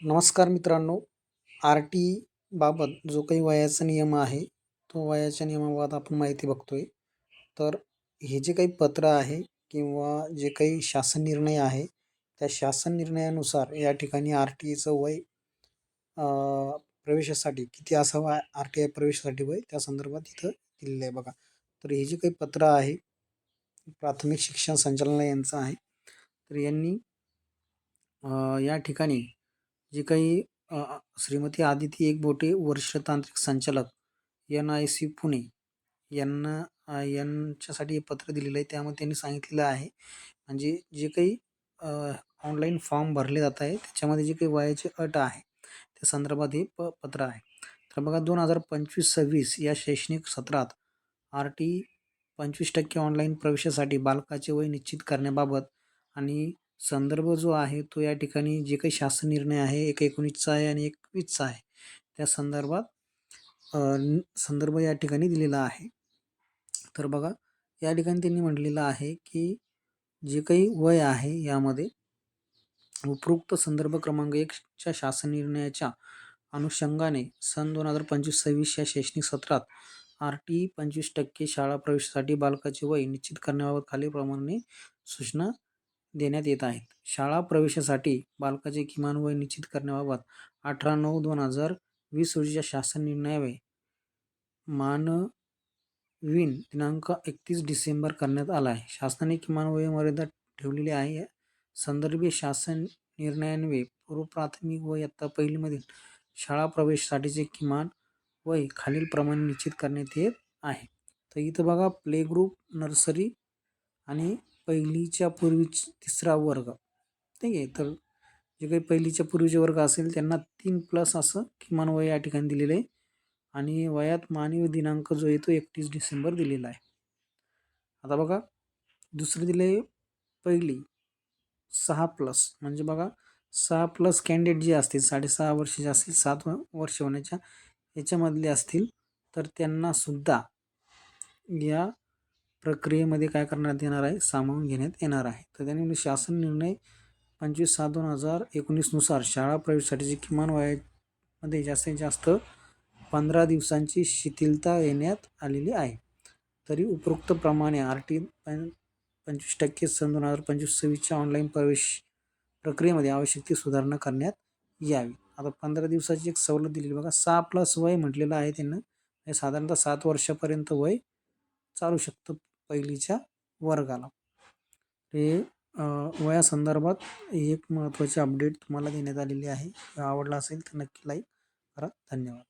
नमस्कार मित्रांनो R T बाबत जो काही वयाचा नियम आहे तो वयाच्या नियमाबाबत आपण माहिती बघतोय. तर हे जे काही पत्र आहे किंवा जे काही शासन निर्णय आहे त्या शासन निर्णयानुसार या ठिकाणी आर टी ईचं वय प्रवेशासाठी किती असावं आर टी आय प्रवेशासाठी वय त्या संदर्भात इथं दिलेलं आहे बघा. तर हे जे काही पत्र आहे प्राथमिक शिक्षण संचालनालय यांचं आहे. तर यांनी या ठिकाणी जे काही अ, श्रीमती आदिती एकबोटे वरिष्ठ तांत्रिक संचालक एन आय सी पुणे. यांना अ, यांच्यासाठी हे पत्र दिलेलं आहे. त्यामध्ये त्यांनी सांगितलेलं आहे म्हणजे जे काही ऑनलाईन फॉर्म भरले जात आहे त्याच्यामध्ये जे काही वयाची अट आहे त्या संदर्भात हे प पत्र आहे. तर बघा दोन हजार पंचवीस सव्वीस या शैक्षणिक सत्रात आर टी पंचवीस टक्के ऑनलाईन प्रवेशासाठी बालकाचे वय निश्चित करण्याबाबत आणि संदर्भ जो आहे तो या ठिकाणी जे काही शासन निर्णय आहे एक एकोणीसचा आहे आणि एकवीसचा आहे त्या संदर्भात संदर्भ या ठिकाणी दिलेला आहे. तर बघा या ठिकाणी त्यांनी म्हटलेलं आहे की जे काही वय आहे यामध्ये उपरोक्त संदर्भ क्रमांक एकच्या शासन निर्णयाच्या अनुषंगाने सन दोन हजार पंचवीस सव्वीस या शैक्षणिक सत्रात आर टी पंचवीस टक्के शाळा प्रवेशासाठी बालकाचे वय निश्चित करण्याबाबत खालीलप्रमाणे सूचना देण्यात येत आहेत. शाळा प्रवेशासाठी बालकाचे किमान वय निश्चित करण्याबाबत अठरा नऊ दोन हजार वीस रोजीच्या शासन निर्णयावे. मानवीन दिनांक एकतीस डिसेंबर करण्यात आला आहे. शासनाने किमान वय मर्यादा ठेवलेली आहे. संदर्भीय शासन निर्णयान्वये पूर्व प्राथमिक व इयत्ता पहिलीमधील शाळा प्रवेशासाठीचे किमान वय खालीलप्रमाणे निश्चित करण्यात येत आहे. तर इथं बघा प्ले ग्रुप नर्सरी आणि पहिलीच्या पूर्वी तिसरा वर्ग. ठीक आहे तर जे काही पहिलीच्या पूर्वीचे वर्ग असेल त्यांना तीन प्लस असं किमान वय या ठिकाणी दिलेलं आहे. आणि वयात मानवी दिनांक जो आहे तो एकतीस डिसेंबर दिलेला आहे. आता बघा दुसरं दिलं आहे पहिली सहा प्लस म्हणजे बघा सहा प्लस कॅन्डिडेट जे असतील साडेसहा वर्षाचे असतील सात वर्ष होण्याच्या याच्यामधले असतील तर त्यांनासुद्धा या प्रक्रियेमध्ये काय करण्यात येणार आहे? सामावून घेण्यात येणार आहे. तर त्यांनी म्हणजे शासन निर्णय पंचवीस सात दोन हजार एकोणीसनुसार शाळा प्रवेशासाठीची किमान वयामध्ये जास्तीत जास्त पंधरा दिवसांची शिथिलता येण्यात आलेली आहे. तरी उपरोक्तप्रमाणे आर टी पंचवीस टक्के सन दोन हजार पंचवीस सव्वीसच्या ऑनलाईन प्रवेश प्रक्रियेमध्ये आवश्यक ती सुधारणा करण्यात यावी. आता पंधरा दिवसाची एक सवलत दिलेली बघा. सहा प्लस वय म्हटलेलं आहे त्यांना. म्हणजे साधारणतः सात वर्षापर्यंत वय चालू शकतं. पहिलीच्या वर्गाला. हे वयासंदर्भात एक महत्त्वाची अपडेट तुम्हाला देण्यात आलेली आहे. आवडला असेल तर नक्की लाईक करा. धन्यवाद.